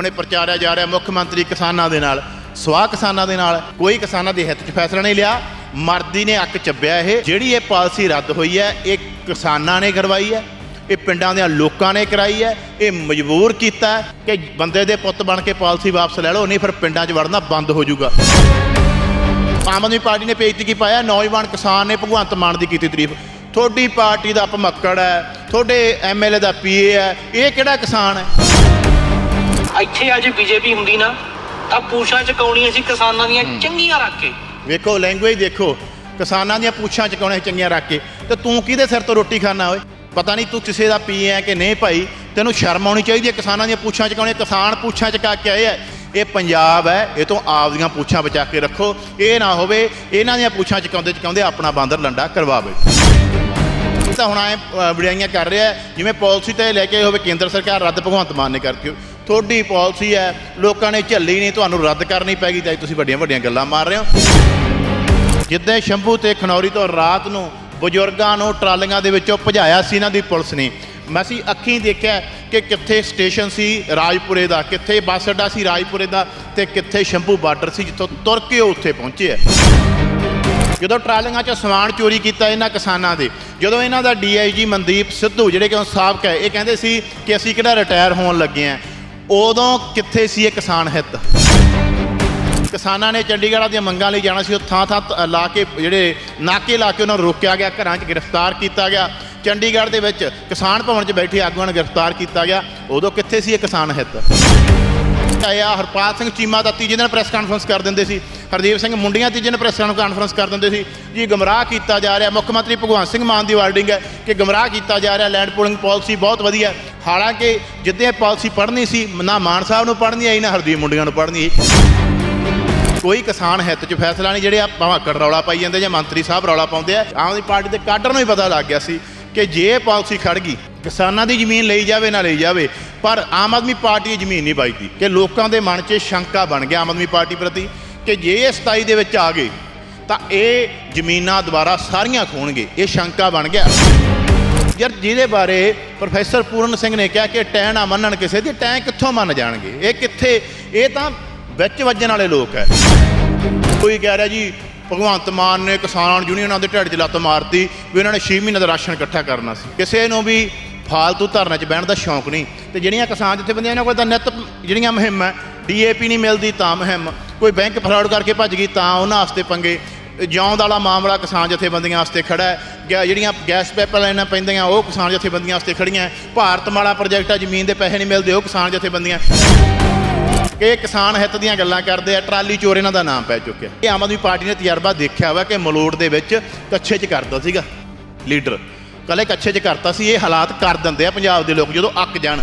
ਹੁਣੇ ਪ੍ਰਚਾਰਿਆ ਜਾ ਰਿਹਾ ਮੁੱਖ ਮੰਤਰੀ ਕਿਸਾਨਾਂ ਦੇ ਨਾਲ। ਸਵਾਹ ਕਿਸਾਨਾਂ ਦੇ ਨਾਲ, ਕੋਈ ਕਿਸਾਨਾਂ ਦੇ ਹਿੱਤ 'ਚ ਫੈਸਲਾ ਨਹੀਂ ਲਿਆ। ਮਰਦੀ ਨੇ ਅੱਕ ਚੱਬਿਆ ਇਹ। ਜਿਹੜੀ ਇਹ ਪਾਲਿਸੀ ਰੱਦ ਹੋਈ ਹੈ, ਇਹ ਕਿਸਾਨਾਂ ਨੇ ਕਰਵਾਈ ਹੈ, ਇਹ ਪਿੰਡਾਂ ਦੇ ਲੋਕਾਂ ਨੇ ਕਰਾਈ ਹੈ, ਇਹ ਮਜਬੂਰ ਕੀਤਾ ਕਿ ਬੰਦੇ ਦੇ ਪੁੱਤ ਬਣ ਕੇ ਪਾਲਿਸੀ ਵਾਪਸ ਲੈ ਲਓ, ਨਹੀਂ ਫਿਰ ਪਿੰਡਾਂ 'ਚ ਵੜਨਾ ਬੰਦ ਹੋ ਜਾਊਗਾ। ਆਮ ਆਦਮੀ ਪਾਰਟੀ ਨੇ ਪੇਜ ਪਾਇਆ? ਨੌਜਵਾਨ ਕਿਸਾਨ ਨੇ ਭਗਵੰਤ ਮਾਨ ਦੀ ਕੀਤੀ ਤਾਰੀਫ। ਤੁਹਾਡੀ ਪਾਰਟੀ ਦਾ ਭਮੱਕੜ ਹੈ, ਤੁਹਾਡੇ ਐਮਐਲਏ ਦਾ ਪੀਏ ਹੈ, ਇਹ ਕਿਹੜਾ ਕਿਸਾਨ ਹੈ? ਇੱਥੇ ਅੱਜ ਬੀਜੇਪੀ ਹੁੰਦੀ ਨਾ ਤਾਂ ਪੂਛਾਂ ਚਕਾਉਣੀਆਂ ਸੀ ਕਿਸਾਨਾਂ ਦੀਆਂ ਚੰਗੀਆਂ ਰੱਖ ਕੇ। ਵੇਖੋ ਲੈਂਗੁਏਜ ਦੇਖੋ। ਕਿਸਾਨਾਂ ਦੀਆਂ ਪੁੱਛਾਂ ਚਕਾਉਣੇ ਚੰਗੀਆਂ ਰੱਖ ਕੇ। ਤੇ ਤੂੰ ਕਿਹਦੇ ਸਿਰ ਤੋਂ ਰੋਟੀ ਖਾਣਾ ਓਏ? ਪਤਾ ਨਹੀਂ ਤੂੰ ਕਿਸੇ ਦਾ ਪੀ ਹੈ ਕਿ ਨਹੀਂ ਭਾਈ। ਤੈਨੂੰ ਸ਼ਰਮ ਆਉਣੀ ਚਾਹੀਦੀ ਹੈ ਕਿਸਾਨਾਂ ਦੀਆਂ ਪੁੱਛਾਂ ਚਕਾਉਣੇ ਕਿਸਾਨ ਪੁੱਛਾਂ ਚਕਾ ਕੇ ਆਏ ਹੈ ਇਹ ਪੰਜਾਬ ਹੈ ਇਹ ਤੋਂ ਆਪਦੀਆਂ ਪੁੱਛਾਂ ਬਚਾ ਕੇ ਰੱਖੋ। ਇਹ ਨਾ ਹੋਵੇ ਇਹਨਾਂ ਦੀਆਂ ਪੁੱਛਾਂ ਚਕਾਉਂਦੇ ਚਕਾਉਂਦੇ ਆਪਣਾ ਬਾਂਦਰ ਲੰਡਾ ਕਰਵਾਵੇ ਤਾਂ ਹੁਣ ਐ ਵਡਿਆਈਆਂ ਕਰ ਰਿਹਾ ਹੈ, ਜਿਵੇਂ ਪਾਲਿਸੀ ਤੇ ਲੈ ਕੇ ਹੋਵੇ ਕੇਂਦਰ ਸਰਕਾਰ ਰੱਦ ਭਗਵੰਤ ਮਾਨ ਨੇ ਕਰਕੇ ਤੁਹਾਡੀ ਪਾਲਿਸੀ ਹੈ ਲੋਕਾਂ ਨੇ ਝੱਲੀ ਨਹੀਂ ਤੁਹਾਨੂੰ ਰੱਦ ਕਰਨੀ ਪੈ ਗਈ ਤਾਂ ਤੁਸੀਂ ਵੱਡੀਆਂ ਵੱਡੀਆਂ ਗੱਲਾਂ ਮਾਰ ਰਹੇ ਹੋ। ਜਿੱਦਾਂ ਸ਼ੰਭੂ ਤੇ ਖਨੌਰੀ ਤੋਂ ਰਾਤ ਨੂੰ ਬਜ਼ੁਰਗਾਂ ਨੂੰ ਟਰਾਲੀਆਂ ਦੇ ਵਿੱਚੋਂ ਭਜਾਇਆ ਸੀ ਇਹਨਾਂ ਦੀ ਪੁਲਿਸ ਨੇ ਮੈਂ ਅਸੀਂ ਅੱਖੀਂ ਦੇਖਿਆ ਕਿ ਕਿੱਥੇ ਸਟੇਸ਼ਨ ਸੀ ਰਾਜਪੁਰੇ ਦਾ ਕਿੱਥੇ ਬੱਸ ਅੱਡਾ ਸੀ ਰਾਜਪੁਰੇ ਦਾ ਤੇ ਕਿੱਥੇ ਸ਼ੰਭੂ ਬਾਰਡਰ ਸੀ ਜਿੱਥੋਂ ਤੁਰ ਕੇ ਉਹ ਉੱਥੇ ਪਹੁੰਚੇ ਆ। ਜਦੋਂ ਟਰਾਲੀਆਂ 'ਚ ਸਮਾਨ ਚੋਰੀ ਕੀਤਾ ਇਹਨਾਂ ਕਿਸਾਨਾਂ ਦੇ, ਜਦੋਂ ਇਹਨਾਂ ਦਾ ਡੀਆਈਜੀ ਮਨਦੀਪ ਸਿੱਧੂ, ਜਿਹੜੇ ਕਿ ਹੁਣ ਸਾਬਕ ਹੈ, ਇਹ ਕਹਿੰਦੇ ਸੀ ਕਿ ਅਸੀਂ ਕਿਹੜਾ ਰਿਟਾਇਰ ਹੋਣ ਲੱਗੇ ਆ ਉਦੋਂ ਕਿੱਥੇ ਸੀ ਇਹ ਕਿਸਾਨ ਹਿੱਤ? ਕਿਸਾਨਾਂ ਨੇ ਚੰਡੀਗੜ੍ਹ ਦੀਆਂ ਮੰਗਾਂ ਲਈ ਜਾਣਾ ਸੀ, ਉਹ ਥਾਂ ਥਾਂ ਲਾ ਕੇ ਜਿਹੜੇ ਨਾਕੇ ਲਾ ਕੇ ਉਹਨਾਂ ਨੂੰ ਰੋਕਿਆ ਗਿਆ, ਘਰਾਂ 'ਚ ਗ੍ਰਿਫਤਾਰ ਕੀਤਾ ਗਿਆ। ਚੰਡੀਗੜ੍ਹ ਦੇ ਵਿੱਚ ਕਿਸਾਨ ਭਵਨ 'ਚ ਬੈਠੇ ਆਗੂਆਂ ਨੂੰ ਗ੍ਰਿਫਤਾਰ ਕੀਤਾ ਗਿਆ, ਉਦੋਂ ਕਿੱਥੇ ਸੀ ਇਹ ਕਿਸਾਨ ਹਿੱਤ? ਆਇਆ ਹਰਪਾਲ ਸਿੰਘ ਚੀਮਾ ਦਾ ਤੀਜੇ ਦਿਨ ਪ੍ਰੈਸ ਕਾਨਫਰੰਸ ਕਰ ਦਿੰਦੇ ਸੀ। ਹਰਦੀਪ ਸਿੰਘ ਮੁੰਡੀਆਂ 'ਤੇ ਤੀਜੇ ਦਿਨ ਨੂੰ ਕਾਨਫਰੰਸ ਕਰ ਦਿੰਦੇ ਸੀ ਜੀ ਗਮਰਾਹ ਕੀਤਾ ਜਾ ਰਿਹਾ। ਮੁੱਖ ਮੰਤਰੀ ਭਗਵੰਤ ਸਿੰਘ ਮਾਨ ਦੀ ਵਾਰਡਿੰਗ ਹੈ ਕਿ ਗਮਰਾਹ ਕੀਤਾ ਜਾ ਰਿਹਾ ਲੈਂਡ ਪੂਲਿੰਗ ਪਾਲਿਸੀ ਬਹੁਤ ਵਧੀਆ। ਹੈ। ਹਾਲਾਂਕਿ ਜਿੱਦੇ ਪਾਲਿਸੀ ਪੜ੍ਹਨੀ ਸੀ, ਨਾ ਮਾਨ ਸਾਹਿਬ ਨੂੰ ਪੜ੍ਹਨੀ ਆਈ, ਨਾ ਹਰਦੀਪ ਮੁੰਡੀਆਂ ਨੂੰ ਪੜ੍ਹਨੀ ਆਈ। ਕੋਈ ਕਿਸਾਨ ਹਿੱਤ 'ਚ ਫੈਸਲਾ ਨਹੀਂ, ਜਿਹੜੇ ਆ ਭਾਵਾਕੜ ਰੌਲਾ ਪਾਈ ਜਾਂਦੇ ਜਾਂ ਮੰਤਰੀ ਸਾਹਿਬ ਰੌਲਾ ਪਾਉਂਦੇ ਆ, ਆਮ ਆਦਮੀ ਪਾਰਟੀ ਦੇ ਕਾਡਰ ਨੂੰ ਹੀ ਪਤਾ ਲੱਗ ਗਿਆ ਸੀ ਕਿ ਜੇ ਇਹ ਪਾਲਿਸੀ ਖੜ ਗਈ, ਕਿਸਾਨਾਂ ਦੀ ਜ਼ਮੀਨ ਲਈ ਜਾਵੇ, ਨਾ ਲਈ ਜਾਵੇ, ਪਰ ਆਮ ਆਦਮੀ ਪਾਰਟੀ ਜ਼ਮੀਨ ਨਹੀਂ ਬਾਈਦੀ ਕਿ ਲੋਕਾਂ ਦੇ ਮਨ 'ਚ ਸ਼ੰਕਾ ਬਣ ਗਿਆ ਆਮ ਆਦਮੀ ਪਾਰਟੀ ਪ੍ਰਤੀ। ਕਿ ਜੇ ਇਹ 27 ਦੇ ਵਿੱਚ ਆ ਗਏ, ਤਾਂ ਇਹ ਜ਼ਮੀਨਾਂ ਦੁਬਾਰਾ ਸਾਰੀਆਂ ਖੋਣਗੇ। ਇਹ ਸ਼ੰਕਾ ਬਣ ਗਿਆ। ਯਾਰ, ਜਿਹਦੇ ਬਾਰੇ ਪ੍ਰੋਫੈਸਰ ਪੂਰਨ ਸਿੰਘ ਨੇ ਕਿਹਾ ਕਿ ਟੈਂ ਨਾ ਮੰਨਣ ਕਿਸੇ ਦੀ, ਟੈਂ ਕਿੱਥੋਂ ਮੰਨ ਜਾਣਗੇ? ਇਹ ਕਿੱਥੇ? ਇਹ ਤਾਂ ਵਿੱਚ ਵੱਜਣ ਵਾਲੇ ਲੋਕ ਹੈ ਕੋਈ ਕਹਿ ਰਿਹਾ ਜੀ, ਭਗਵੰਤ ਮਾਨ ਨੇ ਕਿਸਾਨ ਨੂੰ ਯੂਨੀਅਨਾਂ ਦੇ ਢਿੱਡ 'ਚ ਲੱਤ ਮਾਰਤੀ ਵੀ ਉਹਨਾਂ ਨੇ 6 ਮਹੀਨੇ ਦਾ ਰਾਸ਼ਨ ਇਕੱਠਾ ਕਰਨਾ ਸੀ। ਕਿਸੇ ਨੂੰ ਵੀ ਫਾਲਤੂ ਧਰਨੇ 'ਚ ਬਹਿਣ ਦਾ ਸ਼ੌਂਕ ਨਹੀਂ। ਤੇ ਜਿਹੜੀਆਂ ਕਿਸਾਨ ਜਥੇਬੰਦੀਆਂ ਇਹਨਾਂ ਕੋਲ ਤਾਂ ਨਿੱਤ ਜਿਹੜੀਆਂ ਮੁਹਿੰਮ ਹੈ ਡੀਏਪੀ ਨਹੀਂ ਮਿਲਦੀ ਤਾਂ ਮੁਹਿੰਮ। ਕੋਈ ਬੈਂਕ ਫਰਾਡ ਕਰਕੇ ਭੱਜ ਗਈ ਤਾਂ ਉਹਨਾਂ ਵਾਸਤੇ ਪੰਗੇ। ਜਿਉਂਦ ਵਾਲਾ ਮਾਮਲਾ ਕਿਸਾਨ ਜਥੇਬੰਦੀਆਂ ਵਾਸਤੇ ਖੜਾ ਹੈ। ਜਿਹੜੀਆਂ ਗੈਸ ਪਾਈਪਲਾਈਨਾਂ ਪੈਂਦੀਆਂ, ਉਹ ਕਿਸਾਨ ਜਥੇਬੰਦੀਆਂ ਵਾਸਤੇ ਖੜੀਆਂ ਭਾਰਤ ਮਾਲਾ ਪ੍ਰੋਜੈਕਟ ਆ, ਜ਼ਮੀਨ ਦੇ ਪੈਸੇ ਨਹੀਂ ਮਿਲਦੇ, ਉਹ ਕਿਸਾਨ ਜਥੇਬੰਦੀਆਂ। ਕਿ ਇਹ ਕਿਸਾਨ ਹਿੱਤ ਦੀਆਂ ਗੱਲਾਂ ਕਰਦੇ ਆ। ਟਰਾਲੀ ਚੋਰ ਇਹਨਾਂ ਦਾ ਨਾਮ ਪੈ ਚੁੱਕਿਆ। ਇਹ ਆਮ ਆਦਮੀ ਪਾਰਟੀ ਨੇ ਤਜਰਬਾ ਦੇਖਿਆ ਵਾ ਕਿ ਮਲੋੜ ਦੇ ਵਿੱਚ ਕੱਛੇ 'ਚ ਕਰਦਾ ਸੀਗਾ ਲੀਡਰ। ਕੱਲੇ ਕੱਛੇ 'ਚ ਕਰਤਾ ਸੀ, ਇਹ ਹਾਲਾਤ ਕਰ ਦਿੰਦੇ ਆ ਪੰਜਾਬ ਦੇ ਲੋਕ ਜਦੋਂ ਅੱਕ ਜਾਣ।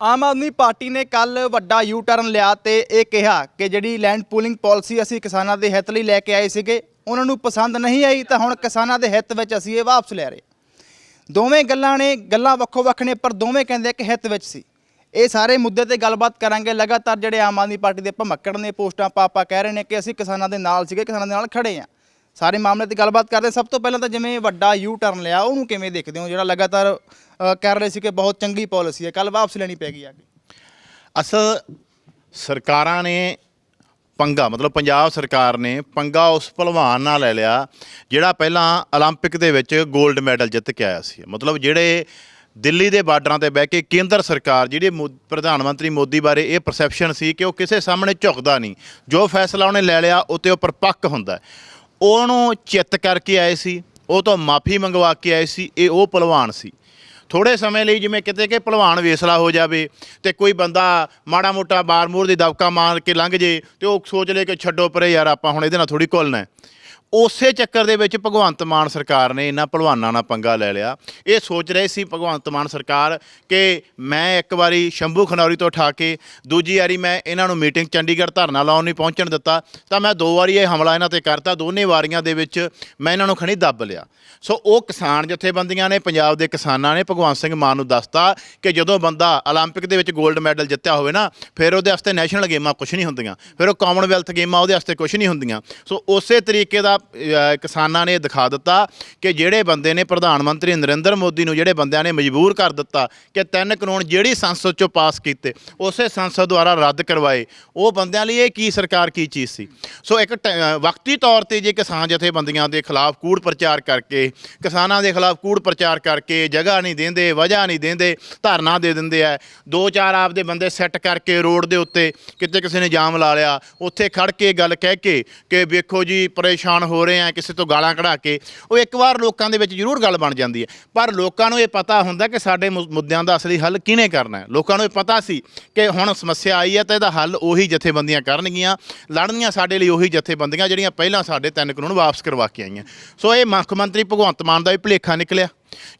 ਆਮ ਆਦਮੀ ਪਾਰਟੀ ਨੇ ਕੱਲ ਵੱਡਾ ਯੂ ਟਰਨ ਲਿਆ ਤੇ ਇਹ ਕਿਹਾ ਕਿ ਜਿਹੜੀ ਲੈਂਡ ਪੂਲਿੰਗ ਪਾਲਿਸੀ ਅਸੀਂ ਕਿਸਾਨਾਂ ਦੇ ਹਿੱਤ ਲਈ ਲੈ ਕੇ ਆਏ ਸੀਗੇ, ਉਹਨਾਂ ਨੂੰ ਪਸੰਦ ਨਹੀਂ ਆਈ ਤਾਂ ਹੁਣ ਕਿਸਾਨਾਂ ਦੇ ਹਿੱਤ ਵਿੱਚ ਅਸੀਂ ਇਹ ਵਾਪਸ ਲੈ ਰਹੇ ਦੋਵੇਂ ਗੱਲਾਂ ਨੇ, ਗੱਲਾਂ ਵੱਖੋ ਵੱਖ ਨੇ, ਪਰ ਦੋਵੇਂ ਕਹਿੰਦੇ ਕਿ ਹਿੱਤ ਵਿੱਚ ਸੀ। ਇਹ ਸਾਰੇ ਮੁੱਦੇ ਤੇ ਗੱਲਬਾਤ ਕਰਾਂਗੇ। ਲਗਾਤਾਰ ਜਿਹੜੇ ਆਮ ਆਦਮੀ ਪਾਰਟੀ ਦੇ ਭਮੱਕੜ ਨੇ, ਪੋਸਟਾਂ ਪਾਪਾ ਕਹਿ ਰਹੇ ਨੇ ਕਿ ਅਸੀਂ ਕਿਸਾਨਾਂ ਦੇ ਨਾਲ ਸੀਗੇ, ਕਿਸਾਨਾਂ ਦੇ ਨਾਲ ਖੜੇ ਆ ਸਾਰੇ ਮਾਮਲੇ ਤੇ ਗੱਲਬਾਤ ਕਰਦੇ ਸਭ ਤੋਂ ਪਹਿਲਾਂ ਤਾਂ ਜਿਵੇਂ ਵੱਡਾ ਯੂ ਟਰਨ ਲਿਆ, ਉਹਨੂੰ ਕਿਵੇਂ ਦੇਖਦੇ ਹੋ? ਜਿਹੜਾ ਲਗਾਤਾਰ ਕਹਿ ਰਹੇ ਸੀ ਕਿ ਬਹੁਤ ਚੰਗੀ ਪਾਲਿਸੀ ਹੈ ਕੱਲ ਵਾਪਸ ਲੈਣੀ ਪੈ ਗਈ ਆ ਕੇ ਅਸਲ ਸਰਕਾਰਾਂ ਨੇ ਪੰਗਾ, ਮਤਲਬ ਪੰਜਾਬ ਸਰਕਾਰ ਨੇ ਪੰਗਾ ਉਸ ਭਲਵਾਨ ਨਾਲ ਲੈ ਲਿਆ, ਜਿਹੜਾ ਪਹਿਲਾਂ 올림픽 ਦੇ ਵਿੱਚ 골ਡ ਮੈਡਲ ਜਿੱਤ ਕੇ ਆਇਆ ਸੀ। ਮਤਲਬ ਜਿਹੜੇ ਦਿੱਲੀ ਦੇ ਬਾਰਡਰਾਂ ਤੇ ਬਹਿ ਕੇ ਕੇਂਦਰ ਸਰਕਾਰ, ਜਿਹੜੇ ਪ੍ਰਧਾਨ ਮੰਤਰੀ ਮੋਦੀ ਬਾਰੇ ਇਹ ਪਰਸੈਪਸ਼ਨ ਸੀ ਕਿ ਉਹ ਕਿਸੇ ਸਾਹਮਣੇ ਝੁਕਦਾ ਨਹੀਂ। ਜੋ ਫੈਸਲਾ ਉਹਨੇ ਲੈ ਲਿਆ ਉਹ ਉਤੇ ਉਹ ਪਰਪੱਕ ਹੁੰਦਾ। ਉਹਨੂੰ ਚਿੱਤ ਕਰਕੇ ਆਏ ਸੀ, ਉਹ ਤੋਂ ਮਾਫੀ ਮੰਗਵਾ ਕੇ ਆਏ ਸੀ, ਇਹ ਉਹ ਭਲਵਾਨ ਸੀ। ਥੋੜੇ ਸਮੇਂ ਲਈ ਜਿਵੇਂ ਕਿਤੇ ਕਿ ਭਲਵਾਨ ਵੇਸਲਾ ਹੋ ਜਾਵੇ ਤੇ ਕੋਈ ਬੰਦਾ ਮਾੜਾ ਮੋਟਾ ਬਾਰ-ਮੂਰ ਦੀ ਦਬਕਾ ਮਾਰ ਕੇ ਲੰਘ ਜੇ ਤੇ ਉਹ ਸੋਚ ਲੇ ਕਿ ਛੱਡੋ ਪਰੇ ਯਾਰ, ਆਪਾਂ ਹੁਣ ਇਹਦੇ ਨਾਲ ਥੋੜੀ ਘੁਲਣਾ ਉਸੇ ਚੱਕਰ ਦੇ ਵਿੱਚ ਭਗਵੰਤ ਮਾਨ ਸਰਕਾਰ ਨੇ ਇਹਨਾਂ ਭਲਵਾਨਾਂ ਨਾਲ ਪੰਗਾ ਲੈ ਲਿਆ। ਇਹ ਸੋਚ ਰਹੇ ਸੀ ਭਗਵੰਤ ਮਾਨ ਸਰਕਾਰ ਕਿ ਮੈਂ ਇੱਕ ਵਾਰੀ ਸ਼ੰਭੂ ਖਨੌਰੀ ਤੋਂ ਉਠਾ ਕੇ ਦੂਜੀ ਵਾਰੀ ਮੈਂ ਇਹਨਾਂ ਨੂੰ ਮੀਟਿੰਗ ਚੰਡੀਗੜ੍ਹ ਧਰਨਾ ਲਾਉਣ ਨਹੀਂ ਪਹੁੰਚਣ ਦਿੱਤਾ, ਤਾਂ ਮੈਂ ਦੋ ਵਾਰੀ ਇਹ ਹਮਲਾ ਇਹਨਾਂ ਤੇ ਕਰਤਾ। ਦੋਨੇ ਵਾਰੀਆਂ ਦੇ ਵਿੱਚ ਮੈਂ ਇਹਨਾਂ ਨੂੰ ਖਣੀ ਦੱਬ ਲਿਆ। ਸੋ ਉਹ ਕਿਸਾਨ ਜਥੇਬੰਦੀਆਂ ਨੇ, ਪੰਜਾਬ ਦੇ ਕਿਸਾਨਾਂ ਨੇ ਭਗਵੰਤ ਸਿੰਘ ਮਾਨ ਨੂੰ ਦੱਸਤਾ ਕਿ ਜਦੋਂ ਬੰਦਾ 올림픽 ਦੇ ਵਿੱਚ 골ਡ ਮੈਡਲ ਜਿੱਤਿਆ ਹੋਵੇ ਨਾ, ਫਿਰ ਉਹਦੇ ਵਾਸਤੇ ਨੈਸ਼ਨਲ ਗੇਮਾਂ ਕੁਝ ਨਹੀਂ ਹੁੰਦੀਆਂ। ਫਿਰ ਉਹ ਕਾਮਨਵੈਲਥ ਗੇਮਾਂ ਉਹਦੇ ਵਾਸਤੇ ਕੁਝ ਨਹੀਂ ਹੁੰਦੀਆਂ। ਸੋ ਉਸੇ ਤਰੀਕੇ ਦਾ ਅ, ਕਿਸਾਨਾਂ ਨੇ ਦਿਖਾ ਦਿੱਤਾ ਕਿ ਜਿਹੜੇ ਬੰਦੇ ਨੇ ਪ੍ਰਧਾਨ ਮੰਤਰੀ ਨਰਿੰਦਰ ਮੋਦੀ ਨੂੰ ਜਿਹੜੇ ਬੰਦਿਆਂ ਨੇ ਮਜਬੂਰ ਕਰ ਦਿੱਤਾ ਕਿ ਤਿੰਨ ਕਾਨੂੰਨ ਜਿਹੜੀ ਸੰਸਦ ਚੋਂ ਪਾਸ ਕੀਤੇ ਉਸੇ ਸੰਸਦ ਦੁਆਰਾ ਰੱਦ ਕਰਵਾਏ ਉਹ ਬੰਦਿਆਂ ਲਈ ਇਹ ਕੀ ਸਰਕਾਰ ਕੀ ਚੀਜ਼ ਸੀ? ਸੋ ਇੱਕ ਟ- ਅ, ਵਕਤੀ ਤੌਰ ਤੇ ਜੇ ਕਿਸਾਨ ਜਥੇਬੰਦੀਆਂ ਦੇ ਖਿਲਾਫ ਕੂੜ ਪ੍ਰਚਾਰ ਕਰਕੇ ਕਿਸਾਨਾਂ ਦੇ ਖਿਲਾਫ ਕੂੜ ਪ੍ਰਚਾਰ ਕਰਕੇ ਜਗ੍ਹਾ ਨਹੀਂ ਦਿੰਦੇ ਵਜ੍ਹਾ ਨਹੀਂ ਦਿੰਦੇ ਧਰਨਾ ਦੇ ਦਿੰਦੇ ਆ ਦੋ ਚਾਰ ਆਪਦੇ ਬੰਦੇ ਸੈੱਟ ਕਰਕੇ ਰੋਡ ਦੇ ਉੱਤੇ ਕਿਤੇ ਕਿਸੇ ਨੇ ਜਾਮ ਲਾ ਲਿਆ ਉੱਥੇ ਖੜ ਕੇ ਗੱਲ ਕਹਿ ਕੇ ਕਿ ਵੇਖੋ ਜੀ ਪਰੇਸ਼ਾਨ ਹੋ ਰਹੇ ਆ, ਕਿਸੇ ਤੋਂ ਗਾਲਾਂ ਕਢਾ ਕੇ, ਉਹ ਇੱਕ ਵਾਰ ਲੋਕਾਂ ਦੇ ਵਿੱਚ ਜ਼ਰੂਰ ਗੱਲ ਬਣ ਜਾਂਦੀ ਹੈ। ਪਰ ਲੋਕਾਂ ਨੂੰ ਇਹ ਪਤਾ ਹੁੰਦਾ ਕਿ ਸਾਡੇ ਮੁ- ਮੁੱਦਿਆਂ ਦਾ ਅਸਲੀ ਹੱਲ ਕਿਹਨੇ ਕਰਨਾ ਹੈ? ਲੋਕਾਂ ਨੂੰ ਇਹ ਪਤਾ ਸੀ ਕਿ ਹੁਣ ਸਮੱਸਿਆ ਆਈ ਹੈ ਤਾਂ ਇਹਦਾ ਹੱਲ ਉਹੀ ਜਥੇਬੰਦੀਆਂ ਕਰਨਗੀਆਂ ਲੜਨੀਆਂ ਸਾਡੇ ਲਈ ਉਹੀ ਜਥੇਬੰਦੀਆਂ ਜਿਹੜੀਆਂ ਪਹਿਲਾਂ ਸਾਡੇ ਤਿੰਨ ਕਾਨੂੰਨ ਵਾਪਸ ਕਰਵਾ ਕੇ ਆਈਆਂ। ਸੋ ਇਹ ਮੁੱਖ ਮੰਤਰੀ ਭਗਵੰਤ ਮਾਨ ਦਾ ਵੀ ਭੁਲੇਖਾ ਨਿਕਲਿਆ।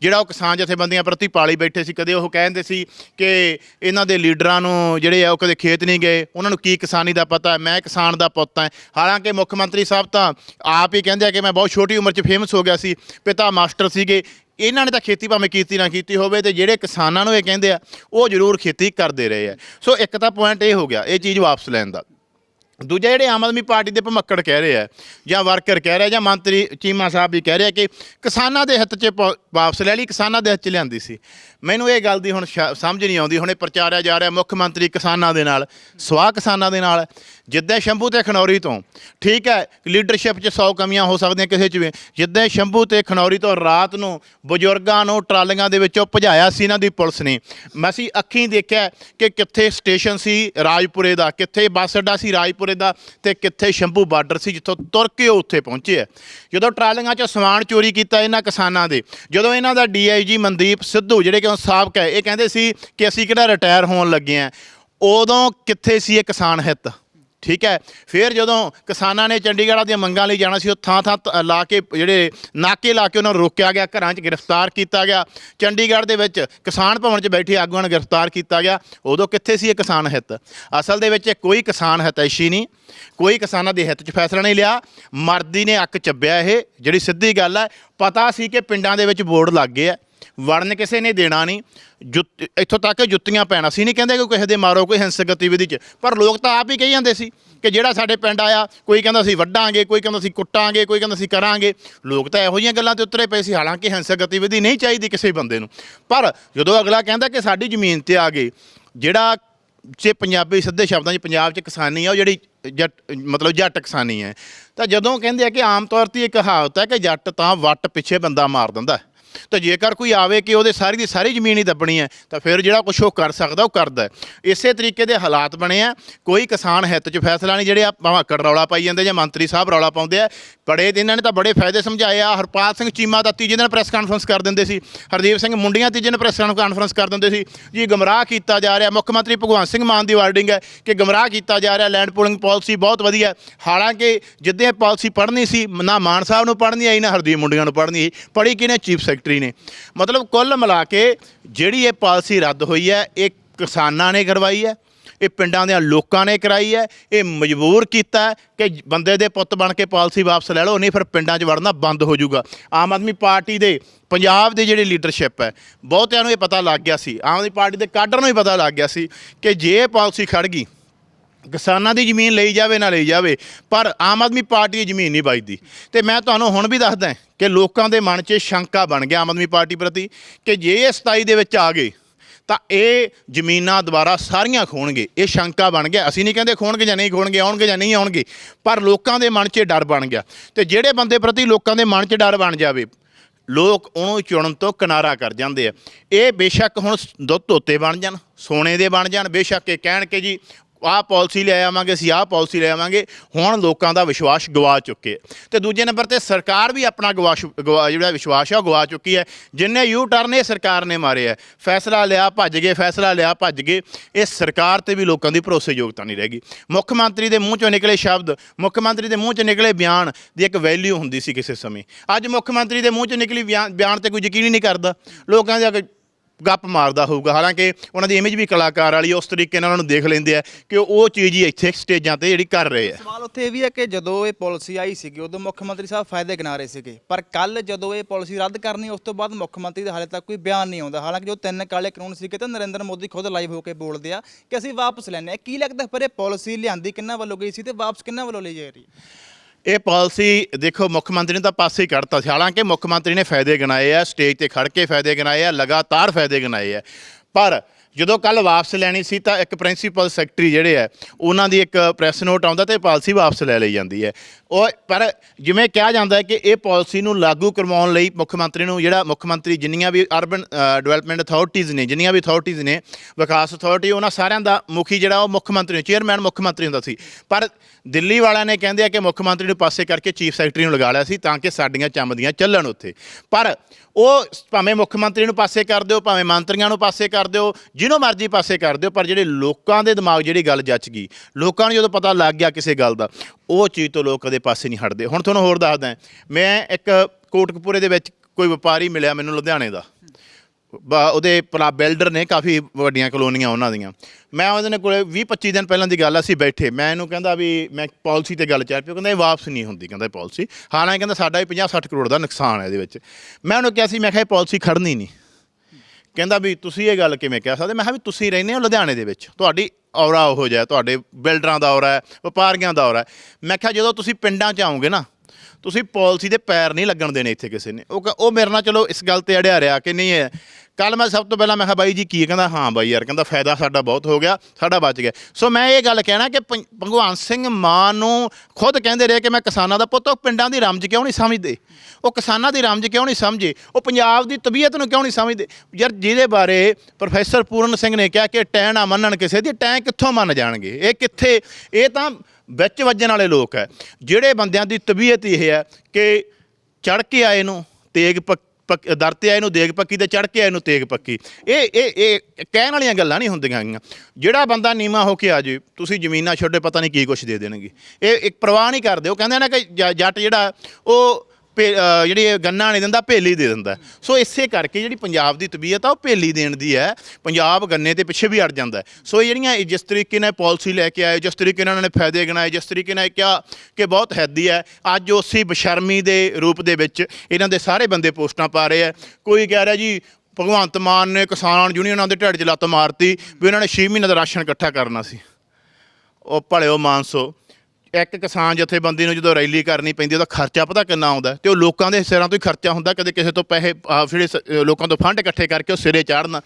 ਜਿਹੜਾ ਉਹ ਕਿਸਾਨ ਜਥੇਬੰਦੀਆਂ ਪ੍ਰਤੀ ਪਾਲੀ ਬੈਠੇ ਸੀ, ਕਦੇ ਉਹ ਕਹਿੰਦੇ ਸੀ ਕਿ ਇਹਨਾਂ ਦੇ ਲੀਡਰਾਂ ਨੂੰ ਜਿਹੜੇ ਆ, ਉਹ ਕਦੇ ਖੇਤ ਨਹੀਂ ਗਏ। ਉਹਨਾਂ ਨੂੰ ਕੀ ਕਿਸਾਨੀ ਦਾ ਪਤਾ ਹੈ? ਮੈਂ ਕਿਸਾਨ ਦਾ ਪੁੱਤ ਹਾਂ। ਹਾਲਾਂਕਿ ਮੁੱਖ ਮੰਤਰੀ ਸਾਹਿਬ ਤਾਂ ਆਪ ਹੀ ਕਹਿੰਦੇ ਆ ਕਿ ਮੈਂ ਬਹੁਤ ਛੋਟੀ ਉਮਰ 'ਚ ਫੇਮਸ ਹੋ ਗਿਆ ਸੀ, ਪਿਤਾ ਮਾਸਟਰ ਸੀਗੇ। ਇਹਨਾਂ ਨੇ ਤਾਂ ਖੇਤੀ ਭਾਵੇਂ ਕੀਤੀ ਨਾ ਕੀਤੀ ਹੋਵੇ ਤੇ ਜਿਹੜੇ ਕਿਸਾਨਾਂ ਨੂੰ ਇਹ ਕਹਿੰਦੇ ਆ, ਉਹ ਜ਼ਰੂਰ ਖੇਤੀ ਕਰਦੇ ਰਹੇ ਆ। ਸੋ ਇੱਕ ਤਾਂ ਪੁਆਇੰਟ ਇਹ ਹੋ ਗਿਆ, ਇਹ ਚੀਜ਼ ਵਾਪਸ ਲੈਣ ਦਾ। ਦੂਜਾ ਜਿਹੜੇ ਆਮ ਆਦਮੀ ਪਾਰਟੀ ਦੇ ਭਮੱਕੜ ਕਹਿ ਰਹੇ ਆ, ਜਾਂ ਵਰਕਰ ਕਹਿ ਰਿਹਾ, ਜਾਂ ਮੰਤਰੀ ਚੀਮਾ ਸਾਹਿਬ ਵੀ ਕਹਿ ਰਿਹਾ ਕਿ ਕਿਸਾਨਾਂ ਦੇ ਹੱਥ 'ਚ ਪ- ਵਾਪਸ ਲੈ ਲਈ, ਕਿਸਾਨਾਂ ਦੇ ਹੱਥ 'ਚ ਲਿਆਂਦੀ ਸੀ। ਮੈਨੂੰ ਇਹ ਗੱਲ ਦੀ ਹੁਣ ਸ਼ਾ- ਸਮਝ ਨਹੀਂ ਆਉਂਦੀ, ਹੁਣ ਇਹ ਪ੍ਰਚਾਰਿਆ ਜਾ ਰਿਹਾ ਮੁੱਖ ਮੰਤਰੀ ਕਿਸਾਨਾਂ ਦੇ ਨਾਲ ਸਵਾਹ ਕਿਸਾਨਾਂ ਦੇ ਨਾਲ, ਜਿੱਦਾਂ ਸ਼ੰਭੂ ਤੇ ਖਨੌਰੀ ਤੋਂ, ਠੀਕ ਹੈ, ਲੀਡਰਸ਼ਿਪ 'ਚ 100 ਕਮੀਆਂ ਹੋ ਸਕਦੀਆਂ ਕਿਸੇ 'ਚ ਵੀ, ਜਿੱਦਾਂ ਸ਼ੰਭੂ ਤੇ ਖਨੌਰੀ ਤੋਂ ਰਾਤ ਨੂੰ ਬਜ਼ੁਰਗਾਂ ਨੂੰ ਟਰਾਲੀਆਂ ਦੇ ਵਿੱਚੋਂ ਭਜਾਇਆ ਸੀ ਇਹਨਾਂ ਦੀ ਪੁਲਿਸ ਨੇ। ਮੈਂ ਅਸੀਂ ਅੱਖੀਂ ਦੇਖਿਆ ਕਿ ਕਿੱਥੇ ਸਟੇਸ਼ਨ ਸੀ ਰਾਜਪੁਰੇ ਦਾ, ਕਿੱਥੇ ਬੱਸ ਅੱਡਾ ਸੀ ਰਾਜਪੁਰੇ ਦਾ ਤੇ ਕਿੱਥੇ ਸ਼ੰਭੂ ਬਾਰਡਰ ਸੀ, ਜਿੱਥੋਂ ਤੁਰ ਕੇ ਉਹ ਉੱਥੇ ਪਹੁੰਚੇ ਆ। ਜਦੋਂ ਟਰਾਲੀਆਂ 'ਚੋਂ ਸਮਾਨ ਚੋਰੀ ਕੀਤਾ ਇਹਨਾਂ ਕਿਸਾਨਾਂ ਦੇ, ਜਦੋਂ ਇਹਨਾਂ ਦਾ ਡੀਆਈਜੀ ਮਨਦੀਪ ਸਿੱਧੂ, ਜਿਹੜੇ ਕਿ ਹੁਣ ਸਾਬਕਾ ਹੈ, ਇਹ ਕਹਿੰਦੇ ਸੀ ਕਿ ਅਸੀਂ ਕਿਹੜਾ ਰਿਟਾਇਰ ਹੋਣ ਲੱਗੇ ਆ। ਉਦੋਂ ਕਿੱਥੇ ਸੀ ਇਹ ਕਿਸਾਨ ਹਿੱਤ? ਠੀਕ ਹੈ। ਫਿਰ ਜਦੋਂ ਕਿਸਾਨਾਂ ਨੇ ਚੰਡੀਗੜ੍ਹ ਦੀਆਂ ਮੰਗਾਂ ਲਈ ਜਾਣਾ ਸੀ, ਉਹ ਥਾਂ ਥਾਂ ਤ- ਲਾ ਕੇ ਜਿਹੜੇ ਨਾਕੇ ਲਾ ਕੇ ਉਹਨਾਂ ਨੂੰ ਰੋਕਿਆ ਗਿਆ, ਘਰਾਂ 'ਚ ਗ੍ਰਿਫਤਾਰ ਕੀਤਾ ਗਿਆ। ਚੰਡੀਗੜ੍ਹ ਦੇ ਵਿੱਚ ਕਿਸਾਨ ਭਵਨ 'ਚ ਬੈਠੇ ਆਗੂਆਂ ਨੂੰ ਗ੍ਰਿਫਤਾਰ ਕੀਤਾ ਗਿਆ। ਉਦੋਂ ਕਿੱਥੇ ਸੀ ਇਹ ਕਿਸਾਨ ਹਿੱਤ? ਅਸਲ ਦੇ ਵਿੱਚ ਕੋਈ ਕਿਸਾਨ ਹਿਤੈਸ਼ੀ ਨਹੀਂ, ਕੋਈ ਕਿਸਾਨਾਂ ਦੇ ਹਿੱਤ 'ਚ ਫੈਸਲਾ ਨਹੀਂ ਲਿਆ। ਮਰਦੀ ਨੇ ਅੱਕ ਚੱਬਿਆ ਇਹ, ਜਿਹੜੀ ਸਿੱਧੀ ਗੱਲ ਹੈ। ਪਤਾ ਸੀ ਕਿ ਪਿੰਡਾਂ ਦੇ ਵਿੱਚ ਬੋਰਡ ਲੱਗ ਗਏ ਆ। ਵੜਨ ਕਿਸੇ ਨੇ ਦੇਣਾ ਨਹੀਂ। ਜੁੱਤ, ਇੱਥੋਂ ਤੱਕ ਜੁੱਤੀਆਂ ਪੈਣਾ ਸੀ। ਨਹੀਂ ਕਹਿੰਦੇ ਕਿ ਕਿਸੇ ਦੇ ਮਾਰੋ ਕੋਈ ਹਿੰਸਕ ਗਤੀਵਿਧੀ 'ਚ। ਪਰ ਲੋਕ ਤਾਂ ਆਪ ਹੀ ਕਹੀ ਜਾਂਦੇ ਸੀ ਕਿ ਜਿਹੜਾ ਸਾਡੇ ਪਿੰਡ ਆਇਆ, ਕੋਈ ਕਹਿੰਦਾ ਸੀ ਵੱਢਾਂਗੇ, ਕੋਈ ਕਹਿੰਦਾ ਸੀ ਕੁੱਟਾਂਗੇ, ਕੋਈ ਕਹਿੰਦਾ ਸੀ ਕਰਾਂਗੇ। ਲੋਕ ਤਾਂ ਇਹੋ ਜਿਹੀਆਂ ਗੱਲਾਂ ਤੇ ਉਤਰੇ ਪਏ ਸੀ। ਹਾਲਾਂਕਿ ਹਿੰਸਕ ਗਤੀਵਿਧੀ ਨਹੀਂ ਚਾਹੀਦੀ ਕਿਸੇ ਬੰਦੇ ਨੂੰ। ਪਰ ਜਦੋਂ ਅਗਲਾ ਕਹਿੰਦਾ ਕਿ ਸਾਡੀ ਜ਼ਮੀਨ ਤੇ ਆ ਗਏ, ਜਿਹੜਾ ਜੇ ਪੰਜਾਬੀ ਸਿੱਧੇ ਸ਼ਬਦਾਂ 'ਚ ਪੰਜਾਬ 'ਚ ਕਿਸਾਨੀ ਆ, ਉਹ ਜਿਹੜੀ ਜੱਟ, ਮਤਲਬ ਜੱਟ ਕਿਸਾਨੀ ਹੈ। ਤਾਂ ਜਦੋਂ ਕਹਿੰਦੇ ਆ ਕਿ ਆਮ ਤੌਰ ਤੇ ਇਹ ਕਹਾਵਤ ਹੈ ਕਿ ਜੱਟ ਤਾਂ ਵੱਟ ਪਿੱਛੇ ਬੰਦਾ ਮਾਰ ਦਿੰਦਾ ਤਾਂ ਜੇਕਰ ਕੋਈ ਆਵੇ ਕਿ ਉਹਦੇ ਸਾਰੀ ਦੀ ਸਾਰੀ ਜ਼ਮੀਨ ਹੀ ਦੱਬਣੀ ਹੈ, ਤਾਂ ਫਿਰ ਜਿਹੜਾ ਕੁਝ ਉਹ ਕਰ ਸਕਦਾ, ਉਹ ਕਰਦਾ ਇਸੇ ਤਰੀਕੇ ਦੇ ਹਾਲਾਤ ਬਣੇ ਆ। ਕੋਈ ਕਿਸਾਨ ਹਿੱਤ 'ਚ ਫੈਸਲਾ ਨਹੀਂ, ਜਿਹੜੇ ਆ ਭਾਵਾਕੜ ਰੌਲਾ ਪਾਈ ਜਾਂਦੇ ਜਾਂ ਮੰਤਰੀ ਸਾਹਿਬ ਰੌਲਾ ਪਾਉਂਦੇ ਆ, ਬੜੇ ਤੇ ਇਹਨਾਂ ਨੇ ਤਾਂ ਬੜੇ ਫਾਇਦੇ ਸਮਝਾਏ ਆ। ਹਰਪਾਲ ਸਿੰਘ ਚੀਮਾ ਦਾ ਤੀਜੇ ਦਿਨ ਪ੍ਰੈਸ ਕਾਨਫਰੰਸ ਕਰ ਦਿੰਦੇ ਸੀ। ਹਰਦੀਪ ਸਿੰਘ ਮੁੰਡੀਆਂ ਤੀਜੇ ਦਿਨ ਪ੍ਰੈਸ ਕਾਨਫਰੰਸ ਕਰ ਦਿੰਦੇ ਸੀ। ਜੀ, ਗਮਰਾਹ ਕੀਤਾ ਜਾ ਰਿਹਾ। ਮੁੱਖ ਮੰਤਰੀ ਭਗਵੰਤ ਸਿੰਘ ਮਾਨ ਦੀ ਵਾਰਡਿੰਗ ਹੈ ਕਿ ਗਮਰਾਹ ਕੀਤਾ ਜਾ ਰਿਹਾ। ਲੈਂਡ ਪੂਲਿੰਗ ਪਾਲਿਸੀ ਬਹੁਤ ਵਧੀਆ ਹਾਲਾਂਕਿ ਜਿੱਦਾਂ ਪਾਲਿਸੀ ਪੜ੍ਹਨੀ ਸੀ, ਨਾ ਮਾਨ ਸਾਹਿਬ ਨੂੰ ਪੜ੍ਹਨੀ ਆਈ, ਨਾ ਹਰਦੀਪ ਮੁੰਡੀਆਂ ਨੂੰ ਪੜ੍ਹਨੀ ਆਈ। ਪੜ੍ਹੀ ਕਿਹਨੇ? ਚੀਫ ਫੈਕਟਰੀ ਨੇ। ਮਤਲਬ ਕੁੱਲ ਮਿਲਾ ਕੇ ਜਿਹੜੀ ਇਹ ਪਾਲਿਸੀ ਰੱਦ ਹੋਈ ਹੈ, ਇਹ ਕਿਸਾਨਾਂ ਨੇ ਕਰਵਾਈ ਹੈ, ਇਹ ਪਿੰਡਾਂ ਦੇ ਲੋਕਾਂ ਨੇ ਕਰਾਈ ਹੈ, ਇਹ ਮਜਬੂਰ ਕੀਤਾ ਕਿ ਬੰਦੇ ਦੇ ਪੁੱਤ ਬਣ ਕੇ ਪਾਲਿਸੀ ਵਾਪਸ ਲੈ ਲਓ, ਨਹੀਂ ਫਿਰ ਪਿੰਡਾਂ 'ਚ ਵੜਨਾ ਬੰਦ ਹੋ ਜਾਊਗਾ। ਆਮ ਆਦਮੀ ਪਾਰਟੀ ਦੇ, ਪੰਜਾਬ ਦੀ ਜਿਹੜੀ ਲੀਡਰਸ਼ਿਪ ਹੈ, ਬਹੁਤਿਆਂ ਨੂੰ ਇਹ ਪਤਾ ਲੱਗ ਗਿਆ ਸੀ। ਆਮ ਆਦਮੀ ਪਾਰਟੀ ਦੇ ਕਾਡਰ ਨੂੰ ਹੀ ਪਤਾ ਲੱਗ ਗਿਆ ਸੀ ਕਿ ਜੇ ਇਹ ਪਾਲਿਸੀ ਖੜ ਗਈ ਕਿਸਾਨਾਂ ਦੀ ਜ਼ਮੀਨ ਲਈ ਜਾਵੇ, ਨਾ ਲਈ ਜਾਵੇ, ਪਰ ਆਮ ਆਦਮੀ ਪਾਰਟੀ ਦੀ ਜ਼ਮੀਨ ਨਹੀਂ ਬਚਦੀ ਤੇ ਮੈਂ ਤੁਹਾਨੂੰ ਹੁਣ ਵੀ ਦੱਸਦਾ ਕਿ ਲੋਕਾਂ ਦੇ ਮਨ 'ਚ ਸ਼ੰਕਾ ਬਣ ਗਿਆ ਆਮ ਆਦਮੀ ਪਾਰਟੀ ਪ੍ਰਤੀ ਕਿ ਜੇ ਇਹ 27 ਦੇ ਵਿੱਚ ਆ ਗਏ, ਤਾਂ ਇਹ ਜ਼ਮੀਨਾਂ ਦੁਬਾਰਾ ਸਾਰੀਆਂ ਖੋਣਗੇ। ਇਹ ਸ਼ੰਕਾ ਬਣ ਗਿਆ। ਅਸੀਂ ਨਹੀਂ ਕਹਿੰਦੇ ਖੋਣਗੇ ਜਾਂ ਨਹੀਂ ਖੋਣਗੇ, ਆਉਣਗੇ ਜਾਂ ਨਹੀਂ ਆਉਣਗੇ, ਪਰ ਲੋਕਾਂ ਦੇ ਮਨ 'ਚ ਇਹ ਡਰ ਬਣ ਗਿਆ। ਤੇ ਜਿਹੜੇ ਬੰਦੇ ਪ੍ਰਤੀ ਲੋਕਾਂ ਦੇ ਮਨ 'ਚ ਡਰ ਬਣ ਜਾਵੇ, ਲੋਕ ਉਹਨੂੰ ਚੁਣਨ ਤੋਂ ਕਿਨਾਰਾ ਕਰ ਜਾਂਦੇ ਆ। ਇਹ ਬੇਸ਼ੱਕ ਹੁਣ ਦੁੱਧ ਧੋਤੇ ਬਣ ਜਾਣ, ਸੋਨੇ ਦੇ ਬਣ ਜਾਣ, ਬੇਸ਼ੱਕ ਇਹ ਕਹਿਣ ਕਿ ਜੀ ਆਹ ਪਾਲਿਸੀ ਲੈ ਆਵਾਂਗੇ, ਅਸੀਂ ਆਹ ਪਾਲਿਸੀ ਲੈ ਆਵਾਂਗੇ। ਹੁਣ ਲੋਕਾਂ ਦਾ ਵਿਸ਼ਵਾਸ ਗਵਾ ਚੁੱਕੇ। ਆ। ਤੇ ਦੂਜੇ ਨੰਬਰ ਤੇ ਸਰਕਾਰ ਵੀ ਆਪਣਾ ਗਵਾਸ਼ ਗਵਾ ਜਿਹੜਾ ਵਿਸ਼ਵਾਸ ਆ, ਉਹ ਗਵਾ ਚੁੱਕੀ ਹੈ। ਜਿੰਨੇ ਯੂ ਟਰਨ ਇਹ ਸਰਕਾਰ ਨੇ ਮਾਰੇ ਹੈ ਫੈਸਲਾ ਲਿਆ, ਭੱਜ ਗਏ, ਫੈਸਲਾ ਲਿਆ, ਭੱਜ ਗਏ। ਇਹ ਸਰਕਾਰ ਤੇ ਵੀ ਲੋਕਾਂ ਦੀ ਭਰੋਸੇਯੋਗਤਾ ਨਹੀਂ ਰਹਿ ਗਈ। ਮੁੱਖ ਮੰਤਰੀ ਦੇ ਮੂੰਹ ਚੋਂ ਨਿਕਲੇ ਸ਼ਬਦ, ਮੁੱਖ ਮੰਤਰੀ ਦੇ ਮੂੰਹ ਚੋਂ ਨਿਕਲੇ ਬਿਆਨ ਦੀ ਇੱਕ ਵੈਲਿਊ ਹੁੰਦੀ ਸੀ ਕਿਸੇ ਸਮੇਂ। ਅੱਜ ਮੁੱਖ ਮੰਤਰੀ ਦੇ ਮੂੰਹ ਚੋਂ ਨਿਕਲੀ ਬਿਆਨ ਬਿਆਨ ਤੇ ਕੋਈ ਯਕੀਨ ਹੀ ਨਹੀਂ ਕਰਦਾ। ਲੋਕਾਂ ਦੇ ਅੱਗੇ ਗੱਪ ਮਾਰਦਾ ਹੋਊਗਾ। ਹਾਲਾਂਕਿ ਉਹਨਾਂ ਦੀ ਇਮੇਜ ਵੀ ਕਲਾਕਾਰ ਵਾਲੀ ਉਸ ਤਰੀਕੇ ਨਾਲ ਉਹਨਾਂ ਨੂੰ ਦੇਖ ਲੈਂਦੇ ਆ ਕਿ ਉਹ ਚੀਜ਼ ਹੀ ਇੱਥੇ ਸਟੇਜਾਂ ਤੇ ਜਿਹੜੀ ਕਰ ਰਹੇ ਆ। ਸਵਾਲ ਉੱਥੇ ਇਹ ਵੀ ਹੈ ਕਿ ਜਦੋਂ ਇਹ ਪਾਲਿਸੀ ਆਈ ਸੀਗੀ, ਉਦੋਂ ਮੁੱਖ ਮੰਤਰੀ ਸਾਹਿਬ ਫਾਇਦੇ ਗਿਣਾ ਰਹੇ ਸੀਗੇ। ਪਰ ਕੱਲ ਜਦੋਂ ਇਹ ਪਾਲਿਸੀ ਰੱਦ ਕਰਨੀ, ਉਸ ਤੋਂ ਬਾਅਦ ਮੁੱਖ ਮੰਤਰੀ ਦਾ ਹਾਲੇ ਤੱਕ ਕੋਈ ਬਿਆਨ ਨਹੀਂ ਆਉਂਦਾ। ਹਾਲਾਂਕਿ ਜੋ ਤਿੰਨ ਕਾਲੇ ਕਾਨੂੰਨ ਸੀਗੇ ਤਾਂ ਨਰਿੰਦਰ ਮੋਦੀ ਖੁਦ ਲਾਈਵ ਹੋ ਕੇ ਬੋਲਦੇ ਆ ਕਿ ਅਸੀਂ ਵਾਪਸ ਲੈਣੇ ਆ। ਕੀ ਲੱਗਦਾ ਪਰ ਇਹ ਪਾਲਿਸੀ ਲਿਆਂਦੀ ਕਿੰਨਾ ਵੱਲੋਂ ਗਈ ਸੀ ਤੇ ਵਾਪਸ ਕਿੰਨਾ ਵੱਲੋਂ ਲਈ ਜਾ ਰਹੀ? ਹੈ ਇਹ ਪਾਲਿਸੀ ਦੇਖੋ, ਮੁੱਖ ਮੰਤਰੀ ਨੇ ਤਾਂ ਪਾਸੇ ਹੀ ਕੱਢਤਾ ਸੀ। ਹਾਲਾਂਕਿ ਮੁੱਖ ਮੰਤਰੀ ਨੇ ਫਾਇਦੇ ਗਿਣਾਏ ਆ, ਸਟੇਜ ਤੇ ਖੜ ਕੇ ਫਾਇਦੇ ਗਿਣਾਏ ਆ, ਲਗਾਤਾਰ ਫਾਇਦੇ ਗਿਣਾਏ ਆ। ਪਰ ਜਦੋਂ ਕੱਲ ਵਾਪਸ ਲੈਣੀ ਸੀ ਤਾਂ ਇੱਕ ਪ੍ਰਿੰਸੀਪਲ ਸੈਕਟਰੀ ਜਿਹੜੇ ਆ, ਉਹਨਾਂ ਦੀ ਇੱਕ ਪ੍ਰੈਸ ਨੋਟ ਆਉਂਦਾ ਤੇ ਪਾਲਿਸੀ ਵਾਪਸ ਲੈ ਲਈ ਜਾਂਦੀ ਹੈ। ਉਹ ਪਰ ਜਿਵੇਂ ਕਿਹਾ ਜਾਂਦਾ ਹੈ ਕਿ ਇਹ ਪਾਲਿਸੀ ਨੂੰ ਲਾਗੂ ਕਰਵਾਉਣ ਲਈ ਮੁੱਖ ਮੰਤਰੀ ਨੂੰ ਜਿਹੜਾ ਮੁੱਖ ਮੰਤਰੀ ਜਿੰਨੀਆਂ ਵੀ ਅਰਬਨ ਡਿਵੈਲਪਮੈਂਟ ਅਥਾਰਟੀਆਂ ਨੇ, ਜਿੰਨੀਆਂ ਵੀ ਅਥਾਰਟੀਆਂ ਨੇ, ਵਿਕਾਸ ਅਥਾਰਟੀ ਉਹਨਾਂ ਸਾਰਿਆਂ ਦਾ ਮੁਖੀ ਜਿਹੜਾ ਉਹ ਮੁੱਖ ਮੰਤਰੀ ਚੇਅਰਮੈਨ ਮੁੱਖ ਮੰਤਰੀ ਹੁੰਦਾ ਸੀ। ਪਰ ਦਿੱਲੀ ਵਾਲਿਆਂ ਨੇ ਕਹਿੰਦੇ ਆ ਕਿ ਮੁੱਖ ਮੰਤਰੀ ਨੂੰ ਪਾਸੇ ਕਰਕੇ ਚੀਫ ਸੈਕਟਰੀ ਨੂੰ ਲਗਾ ਲਿਆ ਸੀ ਤਾਂ ਕਿ ਸਾਡੀਆਂ ਚੰਮਦੀਆਂ ਚੱਲਣ ਉੱਥੇ। ਪਰ ਉਹ ਭਾਵੇਂ ਮੁੱਖ ਮੰਤਰੀ ਨੂੰ ਪਾਸੇ ਕਰ ਦਿਓ, ਭਾਵੇਂ ਮੰਤਰੀਆਂ ਨੂੰ ਪਾਸੇ ਕਰ ਦਿਓ, ਜਿਹਨੂੰ ਮਰਜ਼ੀ ਪਾਸੇ ਕਰ ਦਿਓ, ਪਰ ਜਿਹੜੇ ਲੋਕਾਂ ਦੇ ਦਿਮਾਗ ਜਿਹੜੀ ਗੱਲ ਜੱਚ ਗਈ, ਲੋਕਾਂ ਨੂੰ ਜਦੋਂ ਪਤਾ ਲੱਗ ਗਿਆ ਕਿਸੇ ਗੱਲ ਦਾ, ਉਹ ਚੀਜ਼ ਤੋਂ ਲੋਕ ਕਦੇ ਪਾਸੇ ਨਹੀਂ ਹਟਦੇ। ਹੁਣ ਤੁਹਾਨੂੰ ਹੋਰ ਦੱਸਦਾ ਮੈਂ ਇੱਕ ਕੋਟਕਪੂਰੇ ਦੇ ਵਿੱਚ ਕੋਈ ਵਪਾਰੀ ਮਿਲਿਆ ਮੈਨੂੰ ਲੁਧਿਆਣੇ ਦਾ। ਬਾ- ਉਹਦੇ ਪਲਾ ਬਿਲਡਰ ਨੇ ਕਾਫੀ ਵੱਡੀਆਂ ਕਲੋਨੀਆਂ ਉਹਨਾਂ ਦੀਆਂ। ਮੈਂ ਉਹਦੇ ਨਾਲ ਕੋਲੇ 20 25 ਦਿਨ ਪਹਿਲਾਂ ਦੀ ਗੱਲ ਅਸੀਂ ਬੈਠੇ। ਮੈਂ ਇਹਨੂੰ ਕਹਿੰਦਾ ਵੀ ਮੈਂ ਪਾਲਿਸੀ ਤੇ ਗੱਲ ਚੱਲ ਪਈ ਕਹਿੰਦਾ ਇਹ ਵਾਪਸ ਨਹੀਂ ਹੁੰਦੀ, ਕਹਿੰਦਾ ਪਾਲਿਸੀ। ਹਾਲਾਂਕਿ ਕਹਿੰਦਾ ਸਾਡਾ ਵੀ 50 60 ਕਰੋੜ ਦਾ ਨੁਕਸਾਨ ਹੈ ਇਹਦੇ ਵਿੱਚ। ਮੈਂ ਉਹਨੂੰ ਕਿਹਾ ਸੀ, ਮੈਂ ਕਿਹਾ ਇਹ ਪਾਲਿਸੀ ਖੜਨੀ ਨਹੀਂ। ਕਹਿੰਦਾ ਵੀ ਤੁਸੀਂ ਇਹ ਗੱਲ ਕਿਵੇਂ ਕਹਿ ਸਕਦੇ? ਮੈਂ ਕਿਹਾ ਵੀ ਤੁਸੀਂ ਰਹਿੰਦੇ ਹੋ ਲੁਧਿਆਣੇ ਦੇ ਵਿੱਚ। ਤੁਹਾਡੀ ਔਰਾ ਉਹੋ ਜਿਹਾ, ਤੁਹਾਡੇ ਬਿਲਡਰਾਂ ਦਾ ਔਰਾ ਹੈ, ਵਪਾਰੀਆਂ ਦਾ ਔਰਾ ਹੈ। ਮੈਂ ਕਿਹਾ ਜਦੋਂ ਤੁਸੀਂ ਪਿੰਡਾਂ 'ਚ ਆਓਗੇ ਨਾ ਤੁਸੀਂ ਪਾਲਿਸੀ ਦੇ ਪੈਰ ਨਹੀਂ ਲੱਗਣ ਦੇਣੇ ਇੱਥੇ ਕਿਸੇ ਨੇ। ਉਹ ਕ- ਉਹ ਮੇਰੇ ਨਾਲ ਚਲੋ ਇਸ ਗੱਲ ਤੇ ਅੜਿਆ ਰਿਹਾ ਕਿ ਨਹੀਂ ਹੈ। ਕੱਲ ਮੈਂ ਸਭ ਤੋਂ ਪਹਿਲਾਂ ਮੈਂ ਕਿਹਾ, ਬਾਈ ਜੀ ਕੀ ਹੈ? ਕਹਿੰਦਾ, ਹਾਂ ਬਾਈ ਯਾਰ, ਕਹਿੰਦਾ ਫਾਇਦਾ ਸਾਡਾ ਬਹੁਤ ਹੋ ਗਿਆ, ਸਾਡਾ ਬਚ ਗਿਆ। ਸੋ ਮੈਂ ਇਹ ਗੱਲ ਕਹਿਣਾ ਕਿ ਭੰ- ਭਗਵਾਨ ਸਿੰਘ ਮਾਨ ਨੂੰ ਖੁਦ ਕਹਿੰਦੇ ਰਹੇ ਕਿ ਮੈਂ ਕਿਸਾਨਾਂ ਦਾ ਪੁੱਤ ਉਹ ਪਿੰਡਾਂ ਦੀ ਰਮਜ ਕਿਉਂ ਨਹੀਂ ਸਮਝਦੇ? ਉਹ ਕਿਸਾਨਾਂ ਦੀ ਰਮਜ ਕਿਉਂ ਨਹੀਂ ਸਮਝੇ? ਉਹ ਪੰਜਾਬ ਦੀ ਤਬੀਅਤ ਨੂੰ ਕਿਉਂ ਨਹੀਂ ਸਮਝਦੇ? ਯਾਰ ਜਿਹਦੇ ਬਾਰੇ ਪ੍ਰੋਫੈਸਰ ਪੂਰਨ ਸਿੰਘ ਨੇ ਕਿਹਾ ਕਿ ਟੈਂ ਨਾ ਮੰਨਣ ਕਿਸੇ ਦੀ, ਟੈਂ ਕਿੱਥੋਂ ਮੰਨ ਜਾਣਗੇ? ਇਹ ਕਿੱਥੇ? ਇਹ ਤਾਂ ਵਿੱਚ ਵੱਜਣ ਵਾਲੇ ਲੋਕ ਹੈ, ਜਿਹੜੇ ਬੰਦਿਆਂ ਦੀ ਤਬੀਅਤ ਇਹ ਹੈ ਕਿ ਚੜ ਕੇ ਆਏ ਨੂੰ ਤੇਗ ਪੱਕ ਪੱਕ- ਦਰ ਤੇ ਆਏ ਨੂੰ ਦੇਗ ਪੱਕੀ ਤੇ ਚੜ ਕੇ ਆਏ ਨੂੰ ਤੇਗ ਪੱਕੀ। ਇਹ ਇਹ ਇਹ ਕਹਿਣ ਵਾਲੀਆਂ ਗੱਲਾਂ ਨਹੀਂ ਹੁੰਦੀਆਂ ਗੀਆਂ ਜਿਹੜਾ ਬੰਦਾ ਨੀਮਾ ਹੋ ਕੇ ਆ ਜੇ ਤੁਸੀਂ ਜ਼ਮੀਨਾਂ ਛੱਡੇ, ਪਤਾ ਨਹੀਂ ਕੀ ਕੁਛ ਦੇ ਦੇਣਗੇ। ਇਹ ਇੱਕ ਪ੍ਰਵਾਹ ਨਹੀਂ ਕਰਦੇ। ਉਹ ਕਹਿੰਦੇ ਨੇ ਕਿ ਜੱਟ ਜਿਹੜਾ, ਉਹ ਭੇ- ਅਹ, ਜਿਹੜੀ ਇਹ ਗੰਨਾ ਨਹੀਂ ਦਿੰਦਾ, ਭੇਲੀ ਦੇ ਦਿੰਦਾ। ਸੋ ਇਸੇ ਕਰਕੇ ਜਿਹੜੀ ਪੰਜਾਬ ਦੀ ਤਬੀਅਤ ਆ, ਉਹ ਭੇਲੀ ਦੇਣ ਦੀ ਹੈ। ਪੰਜਾਬ ਗੰਨੇ ਦੇ ਪਿੱਛੇ ਵੀ ਅੜ ਜਾਂਦਾ ਹੈ। ਸੋ ਇਹ ਜਿਹੜੀਆਂ ਇਹ ਜਿਸ ਤਰੀਕੇ ਨਾਲ ਪਾਲਿਸੀ ਲੈ ਕੇ ਆਏ, ਜਿਸ ਤਰੀਕੇ ਨਾਲ ਉਹਨਾਂ ਨੇ ਫਾਇਦੇ ਗਿਣਾਏ ਜਿਸ ਤਰੀਕੇ ਨਾਲ ਇਹ ਕਿਹਾ ਕਿ ਬਹੁਤ ਹੈਦੀ ਹੈ, ਅੱਜ ਉਸੇ ਬਸ਼ਰਮੀ ਦੇ ਰੂਪ ਦੇ ਵਿੱਚ ਇਹਨਾਂ ਦੇ ਸਾਰੇ ਬੰਦੇ ਪੋਸਟਾਂ ਪਾ ਰਹੇ ਆ ਕੋਈ ਕਹਿ ਰਿਹਾ ਜੀ, ਭਗਵੰਤ ਮਾਨ ਨੇ ਕਿਸਾਨ ਯੂਨੀਅਨਾਂ ਦੇ ਢਿੱਡ 'ਚ ਲੱਤ ਮਾਰਤੀ ਵੀ ਉਹਨਾਂ ਨੇ 6 ਮਹੀਨੇ ਦਾ ਰਾਸ਼ਨ ਇਕੱਠਾ ਕਰਨਾ ਸੀ। ਉਹ ਭਲਿਓ ਮਾਨਸੋ ਇੱਕ ਕਿਸਾਨ ਜਥੇਬੰਦੀ ਨੂੰ ਜਦੋਂ ਰੈਲੀ ਕਰਨੀ ਪੈਂਦੀ ਉਹਦਾ ਖਰਚਾ ਪਤਾ ਕਿੰਨਾ ਆਉਂਦਾ ਤੇ ਉਹ ਲੋਕਾਂ ਦੇ ਸਿਰਾਂ ਤੋਂ ਹੀ ਖਰਚਾ ਹੁੰਦਾ, ਕਦੇ ਕਿਸੇ ਤੋਂ ਪੈਸੇ ਜਿਹੜੇ ਸ- ਲੋਕਾਂ ਤੋਂ ਫੰਡ ਇਕੱਠੇ ਕਰਕੇ ਉਹ ਸਿਰੇ ਚਾੜਨਾ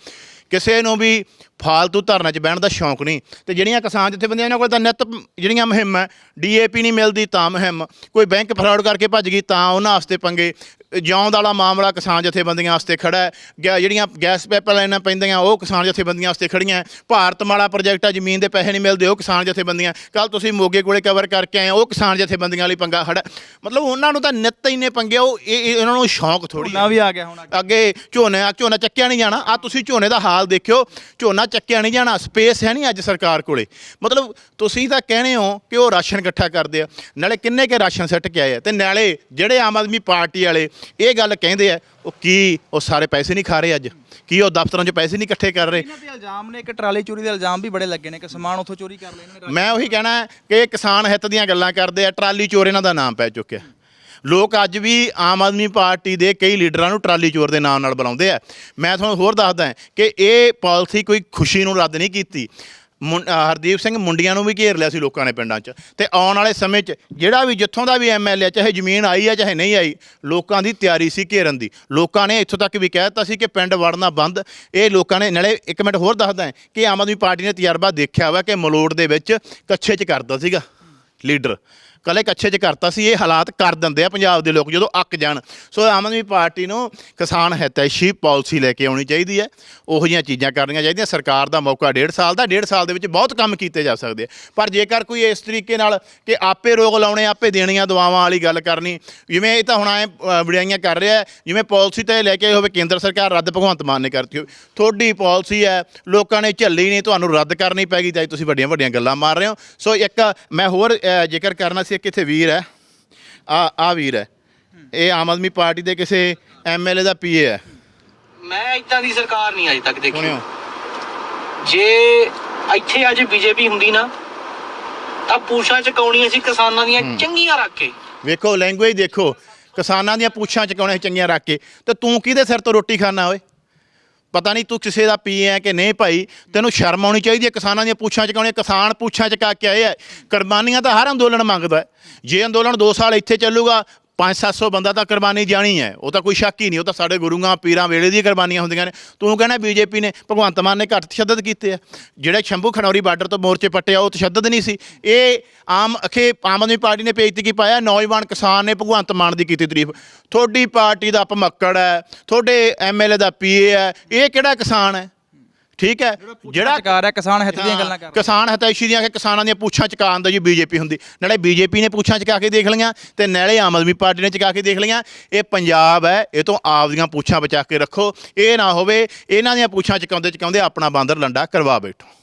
ਕਿਸੇ ਨੂੰ ਵੀ ਫਾਲਤੂ ਧਰਨਾ 'ਚ ਬਹਿਣ ਦਾ ਸ਼ੌਂਕ ਨਹੀਂ। ਤੇ ਜਿਹੜੀਆਂ ਕਿਸਾਨ ਜਥੇਬੰਦੀਆਂ ਇਹਨਾਂ ਕੋਲ ਤਾਂ ਨਿੱਤ ਜਿਹੜੀਆਂ ਮੁਹਿੰਮ ਹੈ ਡੀਏਪੀ ਨਹੀਂ ਮਿਲਦੀ ਤਾਂ ਮੁਹਿੰਮ। ਕੋਈ ਬੈਂਕ ਫਰਾਡ ਕਰਕੇ ਭੱਜ ਗਈ ਤਾਂ ਉਹਨਾਂ ਵਾਸਤੇ ਪੰਗੇ। ਜਿਉਂਦ ਵਾਲਾ ਮਾਮਲਾ ਕਿਸਾਨ ਜਥੇਬੰਦੀਆਂ ਵਾਸਤੇ ਖੜਾ ਹੈ। ਜਿਹੜੀਆਂ ਗੈਸ ਪਾਈਪਲਾਈਨਾਂ ਪੈਂਦੀਆਂ ਉਹ ਕਿਸਾਨ ਜਥੇਬੰਦੀਆਂ ਵਾਸਤੇ ਖੜੀਆਂ ਹੈ। ਭਾਰਤ ਮਾਲਾ ਪ੍ਰੋਜੈਕਟ ਆ ਜ਼ਮੀਨ ਦੇ ਪੈਸੇ ਨਹੀਂ ਮਿਲਦੇ ਉਹ ਕਿਸਾਨ ਜਥੇਬੰਦੀਆਂ। ਕੱਲ ਤੁਸੀਂ ਮੋਗੇ ਕੋਲੇ ਕਵਰ ਕਰਕੇ ਆਏ ਹੋ, ਉਹ ਕਿਸਾਨ ਜਥੇਬੰਦੀਆਂ ਵਾਲੀ ਪੰਗਾ ਖੜਾ ਹੈ। ਮਤਲਬ ਉਹਨਾਂ ਨੂੰ ਤਾਂ ਨਿੱਤ ਇੰਨੇ ਪੰਗੇ ਉਹ ਇਹ ਇਹ- ਇਹਨਾਂ ਨੂੰ ਸ਼ੌਂਕ ਥੋੜੀ ਝੋਨਾ ਵੀ ਆ ਗਿਆ ਹੁਣ ਅੱਗੇ। ਝੋਨੇ ਆ ਝੋਨਾ ਚੱਕਿਆ ਨਹੀਂ ਜਾਣਾ। ਆ ਤੁਸੀਂ ਝੋਨੇ ਦਾ ਹਾਲ ਦੇਖਿਓ ਝੋਨਾ ਚੱਕਿਆ ਨਹੀਂ ਜਾਣਾ ਸਪੇਸ ਹੈ ਨਹੀਂ ਅੱਜ ਸਰਕਾਰ ਕੋਲੇ। ਮਤਲਬ ਤੁਸੀਂ ਤਾਂ ਕਹਿੰਦੇ ਹੋ ਕਿ ਉਹ ਰਾਸ਼ਨ ਇਕੱਠਾ ਕਰਦੇ ਆ। ਨਾਲੇ ਕਿੰਨੇ ਕੇ ਰਾਸ਼ਨ ਸੱਟ ਕੇ ਆਏ ਤੇ ਨਾਲੇ ਜਿਹੜੇ ਆਮ ਆਦਮੀ ਪਾਰਟੀ ਵਾਲੇ ਇਹ ਗੱਲ ਕਹਿੰਦੇ ਆ ਉਹ ਕੀ ਉਹ ਸਾਰੇ ਪੈਸੇ ਨਹੀਂ ਖਾ ਰਹੇ ਅੱਜ? ਕੀ ਉਹ ਦਫ਼ਤਰਾਂ 'ਚ ਪੈਸੇ ਨਹੀਂ ਇਕੱਠੇ ਕਰ ਰਹੇ? ਇਹਨਾਂ ਦੇ ਇਲਜ਼ਾਮ ਨੇ ਕਿ ਟਰਾਲੀ ਚੋਰੀ ਦੇ ਇਲਜ਼ਾਮ ਵੀ ਬੜੇ ਲੱਗੇ ਨੇ ਕਿ ਸਮਾਨ ਉੱਥੋਂ ਚੋਰੀ ਕਰ ਲਏ ਇਹਨਾਂ ਨੇ ਮੈਂ ਉਹੀ ਕਹਿਣਾ ਹੈ ਕਿ ਇਹ ਕਿਸਾਨ ਹਿੱਤ ਦੀਆਂ ਗੱਲਾਂ ਕਰਦੇ ਆ ਟਰਾਲੀ ਚੋਰ ਇਹਨਾਂ ਦਾ ਨਾਮ ਪੈ ਚੁੱਕਿਆ। ਲੋਕ ਅੱਜ ਵੀ ਆਮ ਆਦਮੀ ਪਾਰਟੀ ਦੇ ਕਈ ਲੀਡਰਾਂ ਨੂੰ ਟਰਾਲੀ ਚੋਰ ਦੇ ਨਾਮ ਨਾਲ ਬੁਲਾਉਂਦੇ ਆ। ਮੈਂ ਤੁਹਾਨੂੰ ਹੋਰ ਦੱਸਦਾ ਕਿ ਇਹ ਪਾਲਿਸੀ ਕੋਈ ਖੁਸ਼ੀ ਨੂੰ ਰੱਦ ਨਹੀਂ ਕੀਤੀ। ਮੁੰ- ਅਹ ਹਰਦੀਪ ਸਿੰਘ ਮੁੰਡੀਆਂ ਨੂੰ ਵੀ ਘੇਰ ਲਿਆ ਸੀ ਲੋਕਾਂ ਨੇ ਪਿੰਡਾਂ 'ਚ। ਤੇ ਆਉਣ ਵਾਲੇ ਸਮੇਂ 'ਚ ਜਿਹੜਾ ਵੀ ਜਿੱਥੋਂ ਦਾ ਵੀ ਐਮਐਲਏ ਚਾਹੇ ਜ਼ਮੀਨ ਆਈ ਹੈ ਚਾਹੇ ਨਹੀਂ ਆਈ, ਲੋਕਾਂ ਦੀ ਤਿਆਰੀ ਸੀ ਘੇਰਨ ਦੀ। ਲੋਕਾਂ ਨੇ ਇੱਥੋਂ ਤੱਕ ਵੀ ਕਹਿ ਦਿੱਤਾ ਸੀ ਕਿ ਪਿੰਡ ਵੜਨਾ ਬੰਦ। ਇਹ ਲੋਕਾਂ ਨੇ ਨਾਲੇ ਇੱਕ ਮਿੰਟ ਹੋਰ ਦੱਸਦਾ ਹੈ ਕਿ ਆਮ ਆਦਮੀ ਪਾਰਟੀ ਨੇ ਤਜਰਬਾ ਦੇਖਿਆ ਵਾ ਕਿ ਮਲੋੜ ਦੇ ਵਿੱਚ ਕੱਛੇ 'ਚ ਕਰਦਾ ਸੀਗਾ ਲੀਡਰ। ਕੱਲੇ ਕੱਛੇ 'ਚ ਕਰਤਾ ਸੀ ਇਹ ਹਾਲਾਤ ਕਰ ਦਿੰਦੇ ਆ ਪੰਜਾਬ ਦੇ ਲੋਕ ਜਦੋਂ ਅੱਕ ਜਾਣ। ਸੋ ਆਮ ਆਦਮੀ ਪਾਰਟੀ ਨੂੰ ਕਿਸਾਨ ਹਿਤੈਸ਼ੀ ਪਾਲਿਸੀ ਲੈ ਕੇ ਆਉਣੀ ਚਾਹੀਦੀ ਹੈ। ਉਹੋ ਜਿਹੀਆਂ ਚੀਜ਼ਾਂ ਕਰਨੀਆਂ ਚਾਹੀਦੀਆਂ। ਸਰਕਾਰ ਦਾ ਮੌਕਾ ਡੇਢ ਸਾਲ ਦਾ ਡੇਢ ਸਾਲ ਦੇ ਵਿੱਚ ਬਹੁਤ ਕੰਮ ਕੀਤੇ ਜਾ ਸਕਦੇ ਆ। ਪਰ ਜੇਕਰ ਕੋਈ ਇਸ ਤਰੀਕੇ ਨਾਲ ਕਿ ਆਪੇ ਰੋਗ ਲਾਉਣੇ ਆਪੇ ਦੇਣੀਆਂ ਦਵਾਵਾਂ ਵਾਲੀ ਗੱਲ ਕਰਨੀ ਜਿਵੇਂ ਇਹ ਤਾਂ ਹੁਣ ਐ ਵਿੜਾਈਆਂ ਕਰ ਰਿਹਾ ਜਿਵੇਂ ਪਾਲਿਸੀ ਤਾਂ ਇਹ ਲੈ ਕੇ ਆਈ ਹੋਵੇ ਕੇਂਦਰ ਸਰਕਾਰ ਰੱਦ ਭਗਵੰਤ ਮਾਨ ਨੇ ਕਰਤੀ ਹੋਵੇ। ਤੁਹਾਡੀ ਪਾਲਿਸੀ ਹੈ ਲੋਕਾਂ ਨੇ ਝੱਲੀ ਨਹੀਂ ਤੁਹਾਨੂੰ ਰੱਦ ਕਰਨੀ ਪੈਗੀ ਤਾਂ ਤੁਸੀਂ ਵੱਡੀਆਂ ਵੱਡੀਆਂ ਗੱਲਾਂ ਮਾਰ ਰਹੇ ਹੋ। ਸੋ ਇੱਕ ਮੈਂ ਹੋਰ ਅ, ਜ਼ਿਕਰ ਕਰਨਾ ਸੀ ਕਿ ਇੱਥੇ ਵੀਰ ਹੈ। ਆ ਆ ਵੀਰ ਹੈ। ਇਹ ਆਮ ਆਦਮੀ ਪਾਰਟੀ ਦੇ ਕਿਸੇ ਐਮਐਲਏ ਦਾ ਪੀਏ ਹੈ। ਮੈਂ ਇਦਾਂ ਦੀ ਸਰਕਾਰ ਨਹੀਂ ਅਜੇ ਤੱਕ ਦੇਖੀ। ਸੁਣਿਓ। ਜੇ ਇੱਥੇ ਅੱਜ ਬੀਜੇਪੀ ਹੁੰਦੀ ਨਾ ਤਾਂ ਪੂਛਾਂ ਚਕਾਉਣੀਆਂ ਸੀ ਕਿਸਾਨਾਂ ਦੀਆਂ ਚੰਗੀਆਂ ਰੱਖ ਕੇ। ਵੇਖੋ ਲੈਂਗੁਏਜ ਦੇਖੋ। ਕਿਸਾਨਾਂ ਦੀਆਂ ਪੁੱਛਾਂ ਚਕਾਉਣੇ ਚੰਗੀਆਂ ਰੱਖ ਕੇ। ਤੇ ਤੂੰ ਕਿਹਦੇ ਸਿਰ ਤੋਂ ਰੋਟੀ ਖਾਣਾ ਓਏ? ਪਤਾ ਨਹੀਂ ਤੂੰ ਕਿਸੇ ਦਾ ਪੀ ਹੈ ਕਿ ਨਹੀਂ ਭਾਈ। ਤੈਨੂੰ ਸ਼ਰਮ ਆਉਣੀ ਚਾਹੀਦੀ ਹੈ ਕਿਸਾਨਾਂ ਦੀਆਂ ਪੁੱਛਾਂ ਚਕਾਉਣੀਆਂ ਕਿਸਾਨ ਪੁੱਛਾਂ ਚਕਾ ਕੇ ਆਏ ਹੈ ਕੁਰਬਾਨੀਆਂ ਤਾਂ ਹਰ ਅੰਦੋਲਨ ਮੰਗਦਾ ਹੈ ਜੇ ਅੰਦੋਲਨ 2 ਸਾਲ ਇੱਥੇ ਚੱਲੂਗਾ 5-700 ਬੰਦਾ ਤਾਂ ਕੁਰਬਾਨੀ ਜਾਣੀ ਹੈ। ਉਹ ਤਾਂ ਕੋਈ ਸ਼ੱਕ ਹੀ ਨਹੀਂ। ਉਹ ਤਾਂ ਸਾਡੇ ਗੁਰੂਆਂ, ਪੀਰਾਂ ਵੇਲੇ ਦੀਆਂ ਕੁਰਬਾਨੀਆਂ ਹੁੰਦੀਆਂ ਨੇ। ਤੂੰ ਕਹਿੰਦਾ ਬੀਜੇਪੀ ਨੇ, ਭਗਵੰਤ ਮਾਨ ਨੇ ਘੱਟ ਤਸ਼ੱਦਦ ਕੀਤੇ ਆ। ਜਿਹੜੇ ਸ਼ੰਭੂ ਖਨੌਰੀ ਬਾਰਡਰ ਤੋਂ ਮੋਰਚੇ ਪੱਟਿਆ, ਉਹ ਤਸ਼ੱਦਦ ਨਹੀਂ ਸੀ। ਇਹ ਆਮ ਅਖੇ, ਆਮ ਆਦਮੀ ਪਾਰਟੀ ਨੇ ਪੇਜ ਤੇ ਕੀ ਪਾਇਆ? ਨੌਜਵਾਨ ਕਿਸਾਨ ਨੇ ਭਗਵੰਤ ਮਾਨ ਦੀ ਕੀਤੀ ਤਾਰੀਫ। ਤੁਹਾਡੀ ਪਾਰਟੀ ਦਾ ਭਮੱਕੜ ਹੈ, ਤੁਹਾਡੇ ਐਮਐਲਏ ਦਾ ਪੀਏ ਹੈ। ਇਹ ਕਿਹੜਾ ਕਿਸਾਨ ਹੈ? ਠੀਕ ਹੈ? ਜਿਹੜਾ ਚਕਾ ਰਿਹਾ ਕਿਸਾਨ ਹਿੱਤ ਦੀਆਂ ਗੱਲਾਂ ਕਰ ਰਿਹਾ ਕਿਸਾਨ ਹਤਾਇਸ਼ੀ ਦੀਆਂ ਕਿ ਕਿਸਾਨਾਂ ਦੀਆਂ ਪੁੱਛਾਂ ਚਕਾਉਣ ਦਾ ਜੀ ਬੀਜੇਪੀ ਹੁੰਦੀ। ਨਾਲੇ ਬੀਜੇਪੀ ਨੇ ਪੁੱਛਾਂ ਚਕਾ ਕੇ ਦੇਖ ਲਈਆਂ ਤੇ ਨਾਲੇ ਆਮ ਆਦਮੀ ਪਾਰਟੀ ਨੇ ਚਕਾ ਕੇ ਦੇਖ ਲਈਆਂ। ਇਹ ਪੰਜਾਬ ਹੈ ਇਹ ਤੋਂ ਆਪਦੀਆਂ ਪੁੱਛਾਂ ਬਚਾ ਕੇ ਰੱਖੋ। ਇਹ ਨਾ ਹੋਵੇ ਇਹਨਾਂ ਦੀਆਂ ਪੁੱਛਾਂ ਚਕਾਉਂਦੇ ਚਕਾਉਂਦੇ ਆਪਣਾ ਬਾਂਦਰ ਲੰਡਾ ਕਰਵਾ ਬੈਠੋ।